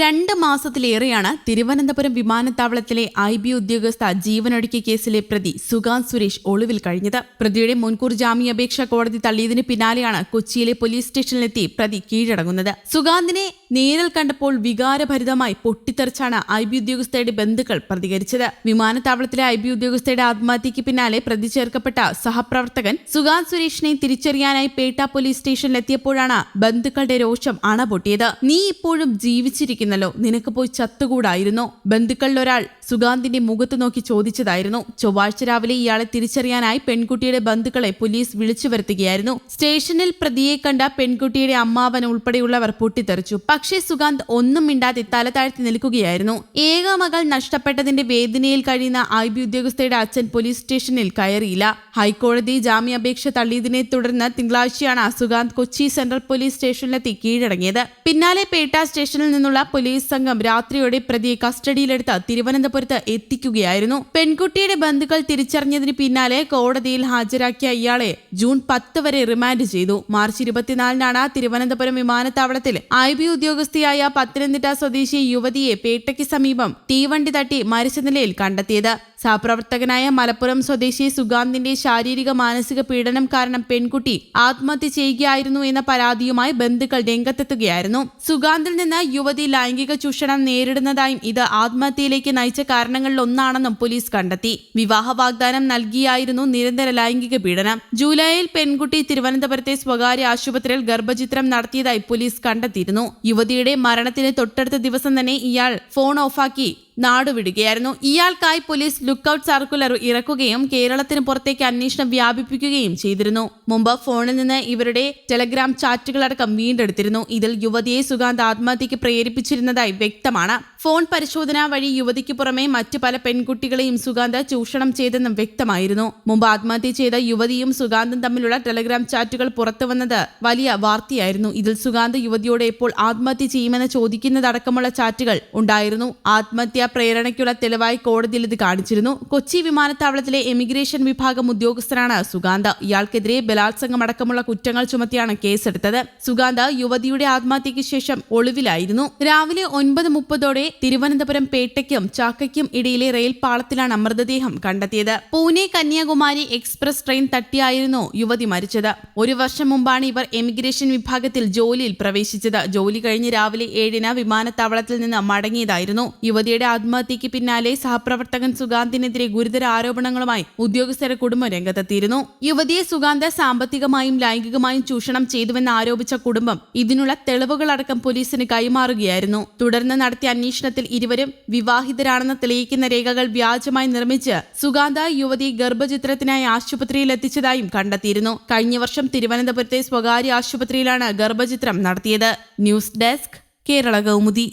രണ്ട് മാസത്തിലേറെയാണ് തിരുവനന്തപുരം വിമാനത്താവളത്തിലെ I B ഉദ്യോഗസ്ഥ ജീവനൊടുക്കിയ കേസിലെ പ്രതി സുഗാന്ത് സുരേഷ് ഒളിവിൽ കഴിഞ്ഞത്. പ്രതിയുടെ മുൻകൂർ ജാമ്യാപേക്ഷ കോടതി തള്ളിയതിന് പിന്നാലെയാണ് കൊച്ചിയിലെ പോലീസ് സ്റ്റേഷനിലെത്തി പ്രതി കീഴടങ്ങുന്നത്. സുഗാന്തിനെ നേരിൽ കണ്ടപ്പോൾ വികാരഭരിതമായി പൊട്ടിത്തെറിച്ചാണ് ഐ ബി ഉദ്യോഗസ്ഥയുടെ ബന്ധുക്കൾ പ്രതികരിച്ചത്. വിമാനത്താവളത്തിലെ ഐ ബി ഉദ്യോഗസ്ഥയുടെ ആത്മഹത്യയ്ക്ക് പിന്നാലെ പ്രതി ചേർക്കപ്പെട്ട സഹപ്രവർത്തകൻ സുഗാന്ത് സുരേഷിനെ തിരിച്ചറിയാനായി പേട്ട പോലീസ് സ്റ്റേഷനിലെത്തിയപ്പോഴാണ് ബന്ധുക്കളുടെ രോഷം അണപൊട്ടിയത്. നീ ഇപ്പോഴും ജീവിച്ചിരിക്കുന്നല്ലോ നിനക്ക് പോയി ചത്തുകൂടായിരുന്നു? ബന്ധുക്കളിലൊരാൾ സുഗാന്തിന്റെ മുഖത്ത് നോക്കി ചോദിച്ചതായിരുന്നു. ചൊവ്വാഴ്ച രാവിലെ ഇയാളെ തിരിച്ചറിയാനായി പെൺകുട്ടിയുടെ ബന്ധുക്കളെ പോലീസ് വിളിച്ചു വരുത്തുകയായിരുന്നു. സ്റ്റേഷനിൽ പ്രതിയെ കണ്ട പെൺകുട്ടിയുടെ അമ്മാവൻ ഉൾപ്പെടെയുള്ളവർ പൊട്ടിത്തെറിച്ചു. പക്ഷേ സുഗാന്ത് ഒന്നും മിണ്ടാതെ തലതാഴ്ത്തി നിൽക്കുകയായിരുന്നു. ഏക മകൾ നഷ്ടപ്പെട്ടതിന്റെ വേദനയിൽ കഴിയുന്ന ഐ ബി ഉദ്യോഗസ്ഥയുടെ അച്ഛൻ പോലീസ് സ്റ്റേഷനിൽ കയറിയില്ല. ഹൈക്കോടതി ജാമ്യാപേക്ഷ തള്ളിയതിനെ തുടർന്ന് തിങ്കളാഴ്ചയാണ് സുഗാന്ത് കൊച്ചി സെൻട്രൽ പോലീസ് സ്റ്റേഷനിലെത്തി കീഴടങ്ങിയത്. പിന്നാലെ പേട്ട സ്റ്റേഷനിൽ നിന്നുള്ള പോലീസ് സംഘം രാത്രിയോടെ പ്രതിയെ കസ്റ്റഡിയിലെടുത്ത് തിരുവനന്തപുരത്ത് എത്തിക്കുകയായിരുന്നു. പെൺകുട്ടിയുടെ ബന്ധുക്കൾ തിരിച്ചറിഞ്ഞതിന് പിന്നാലെ കോടതിയിൽ ഹാജരാക്കിയ ഇയാളെ ജൂൺ പത്ത് വരെ റിമാൻഡ് ചെയ്തു. മാർച്ച് ഇരുപത്തിനാലിനാണ് തിരുവനന്തപുരം വിമാനത്താവളത്തിൽ ഐ ബി ഉദ്യോഗസ്ഥയായ പത്തനംതിട്ട സ്വദേശി യുവതിയെ പേട്ടയ്ക്ക് സമീപം തീവണ്ടി തട്ടി മരിച്ച നിലയിൽ കണ്ടെത്തിയത്. സഹപ്രവർത്തകനായ മലപ്പുറം സ്വദേശി സുഗാന്തിന്റെ ശാരീരിക മാനസിക പീഡനം കാരണം പെൺകുട്ടി ആത്മഹത്യ ചെയ്യുകയായിരുന്നു എന്ന പരാതിയുമായി ബന്ധുക്കൾ രംഗത്തെത്തുകയായിരുന്നു. സുഗാന്തിൽ നിന്ന് യുവതി ലൈംഗിക ചൂഷണം നേരിടുന്നതായും ഇത് ആത്മഹത്യയിലേക്ക് നയിച്ച കാരണങ്ങളിലൊന്നാണെന്നും പോലീസ് കണ്ടെത്തി. വിവാഹ വാഗ്ദാനം നൽകിയായിരുന്നു നിരന്തര ലൈംഗിക പീഡനം. ജൂലൈയിൽ പെൺകുട്ടി തിരുവനന്തപുരത്തെ സ്വകാര്യ ആശുപത്രിയിൽ ഗർഭചിത്രം നടത്തിയതായി പോലീസ് കണ്ടെത്തിയിരുന്നു. യുവതിയുടെ മരണത്തിന് തൊട്ടടുത്ത ദിവസം തന്നെ ഇയാൾ ഫോൺ ഓഫാക്കി നാടുവിടുകയായിരുന്നു. ഇയാൾക്കായി പോലീസ് ലുക്കൌട്ട് സർക്കുലർ ഇറക്കുകയും കേരളത്തിന് പുറത്തേക്ക് അന്വേഷണം വ്യാപിപ്പിക്കുകയും ചെയ്തിരുന്നു. മുമ്പ് ഫോണിൽ നിന്ന് ഇവരുടെ ടെലഗ്രാം ചാറ്റുകളടക്കം വീണ്ടെടുത്തിരുന്നു. ഇതിൽ യുവതിയെ സുഗാന്ത് ആത്മഹത്യക്ക് പ്രേരിപ്പിച്ചിരുന്നതായി വ്യക്തമാണ്. ഫോൺ പരിശോധന വഴി യുവതിക്ക് പുറമെ മറ്റു പല പെൺകുട്ടികളെയും സുഗാന്ത് ചൂഷണം ചെയ്തെന്നും വ്യക്തമായിരുന്നു. മുമ്പ് ആത്മഹത്യ ചെയ്ത യുവതിയും സുഗാന്തും തമ്മിലുള്ള ടെലഗ്രാം ചാറ്റുകൾ പുറത്തുവന്നത് വലിയ വാർത്തയായിരുന്നു. ഇതിൽ സുഗാന്ത് യുവതിയോട് എപ്പോൾ ആത്മഹത്യ ചെയ്യുമെന്ന് ചോദിക്കുന്നതടക്കമുള്ള ചാറ്റുകൾ ഉണ്ടായിരുന്നു. ആത്മഹത്യ പ്രേരണയ്ക്കുള്ള തെളിവായി കോടതിയിൽ ഇത് കാണിച്ചിരുന്നു. കൊച്ചി വിമാനത്താവളത്തിലെ എമിഗ്രേഷൻ വിഭാഗം ഉദ്യോഗസ്ഥനാണ് സുഗാന്ത്. ഇയാൾക്കെതിരെ ബലാത്സംഗം അടക്കമുള്ള കുറ്റങ്ങൾ ചുമത്തിയാണ് കേസെടുത്തത്. സുഗാന്ത് യുവതിയുടെ ആത്മഹത്യയ്ക്ക് ശേഷം ഒളിവിലായിരുന്നു. രാവിലെ ഒൻപത് മുപ്പതോടെ തിരുവനന്തപുരം പേട്ടയ്ക്കും ചാക്കയ്ക്കും ഇടയിലെ റെയിൽ പാളത്തിലാണ് മൃതദേഹം കണ്ടെത്തിയത്. പൂനെ കന്യാകുമാരി എക്സ്പ്രസ് ട്രെയിൻ തട്ടിയായിരുന്നു യുവതി മരിച്ചത്. ഒരു വർഷം മുമ്പാണ് ഇവർ എമിഗ്രേഷൻ വിഭാഗത്തിൽ ജോലിയിൽ പ്രവേശിച്ചത്. ജോലി കഴിഞ്ഞ് രാവിലെ ഏഴിന് വിമാനത്താവളത്തിൽ നിന്ന് മടങ്ങിയതായിരുന്നു. യുവതിയുടെ ആത്മഹത്യയ്ക്ക് പിന്നാലെ സഹപ്രവർത്തകൻ സുഗാന്തിനെതിരെ ഗുരുതര ആരോപണങ്ങളുമായി ഉദ്യോഗസ്ഥരെ കുടുംബം രംഗത്തെത്തിയിരുന്നു. യുവതിയെ സുഗാന്ത സാമ്പത്തികമായും ലൈംഗികമായും ചൂഷണം ചെയ്തുവെന്ന് ആരോപിച്ച കുടുംബം ഇതിനുള്ള തെളിവുകളടക്കം പോലീസിന് കൈമാറുകയായിരുന്നു. തുടർന്ന് നടത്തിയ അന്വേഷണത്തിൽ ഇരുവരും വിവാഹിതരാണെന്ന് തെളിയിക്കുന്ന രേഖകൾ വ്യാജമായി നിർമ്മിച്ച് സുഗാന്ത യുവതി ഗർഭചിത്രത്തിനായി ആശുപത്രിയിൽ എത്തിച്ചതായും കണ്ടെത്തിയിരുന്നു. കഴിഞ്ഞ വർഷം തിരുവനന്തപുരത്തെ സ്വകാര്യ ആശുപത്രിയിലാണ് ഗർഭചിത്രം നടത്തിയത്. News desk Kerala Kaumudi.